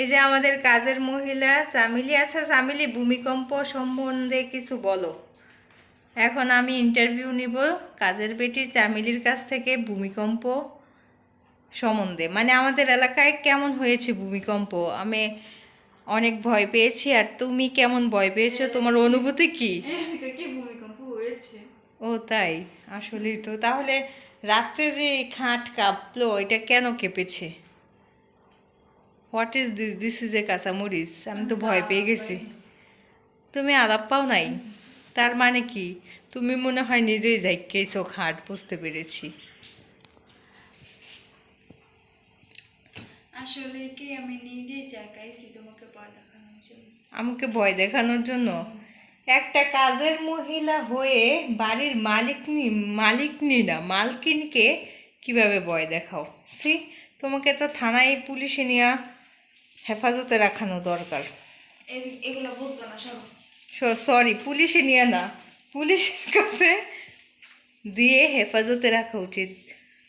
এই যে আমাদের কাজের মহিলা চামিলি আচ্ছা চামিলি ভূমিকম্প সম্বন্ধে কিছু বলো। এখন আমি ইন্টারভিউ নিব কাজের বেটি চামিলির কাছ থেকে ভূমিকম্প সম্বন্ধে। মানে আমাদের এলাকায় কেমন হয়েছে ভূমিকম্প? আমি অনেক ভয় পেয়েছি আর তুমি কেমন ভয় পেয়েছ? তোমার অনুভূতি কি ভূমিকম্প হয়েছে? ও তাই আসলেই তো। তাহলে রাত্রে যে খাট কাঁপলো এটা কেন কেঁপেছে? What is this this is a কাঁচামরিচ আমি তো ভয় পেয়ে গেছি। তুমি আলাপ পাও নাই? তার মানে কি? তুমি মনে হয় নিজেই যাইকেইছো খাট বুঝতে পেরেছি। আসলে কি আমি নিজেই তোমাকে ভয় দেখানোর জন্য? আমাকে ভয় দেখানোর জন্য? একটা কাজের মহিলা হয়ে বাড়ির মালিকনি মালিকনি না মালকিনকে কীভাবে ভয় দেখাও? সি তোমাকে তো থানায় পুলিশে নিয়ে হেফাজতে রাখানো দরকার। সরি পুলিশে নিয়ে না। পুলিশের কাছে দিয়ে হেফাজতে রাখা উচিত।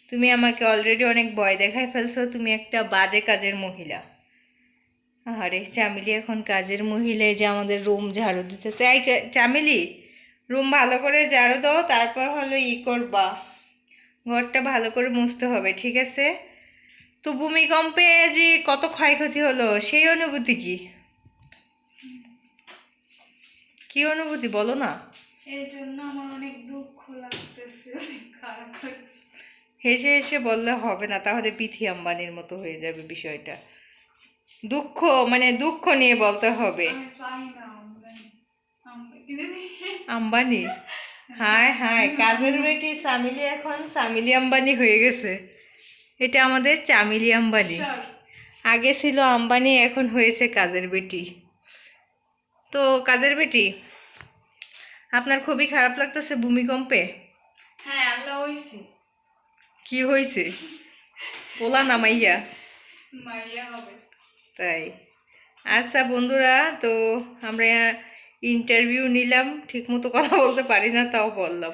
তুমি আমাকে অলরেডি অনেক ভয় দেখায় ফেলছো তুমি একটা বাজে কাজের মহিলা। আরে চামিলি এখন কাজের মহিলা এই যে আমাদের রুম ঝাড়ু দিতেছে। এই চামিলি রুম ভালো করে ঝাড়ু দাও তারপর হলো ই করবা। ঘরটা ভালো করে মুছতে হবে ঠিক আছে? তো ভূমিকম্পে যে কত ক্ষয়ক্ষতি হলো সেই অনুভূতি কি? কি অনুভূতি বলো না। এই জন্য আমার অনেক দুঃখ লাগতেছে অনেক খারাপ লাগছে হেসে হেসে বললে হবে না তাহলে পিথি আম্বানির মতো হয়ে যাবে বিষয়টা। দুঃখ মানে দুঃখ নিয়ে বলতে হবে। আম্বানি। হায় হায় কাজের বেটি সামিলি এখন সামিলি আম্বানি হয়ে গেছে। এটা আমাদের চামিলি আম্বানি। আগে ছিল আম্বানি এখন হয়েছে কাজের বেটি। তো কাজের বেটি আপনার খুবই খারাপ লাগতেছে ভূমিকম্পে? হ্যাঁ আল্লাহ হইছে। কি হয়েছে পোলা নামাইয়া মাইয়া হবে। তাই। আচ্ছা বন্ধুরা তো আমরা ইন্টারভিউ নিলাম ঠিকমতো কথা বলতে পারি না তাও বললাম।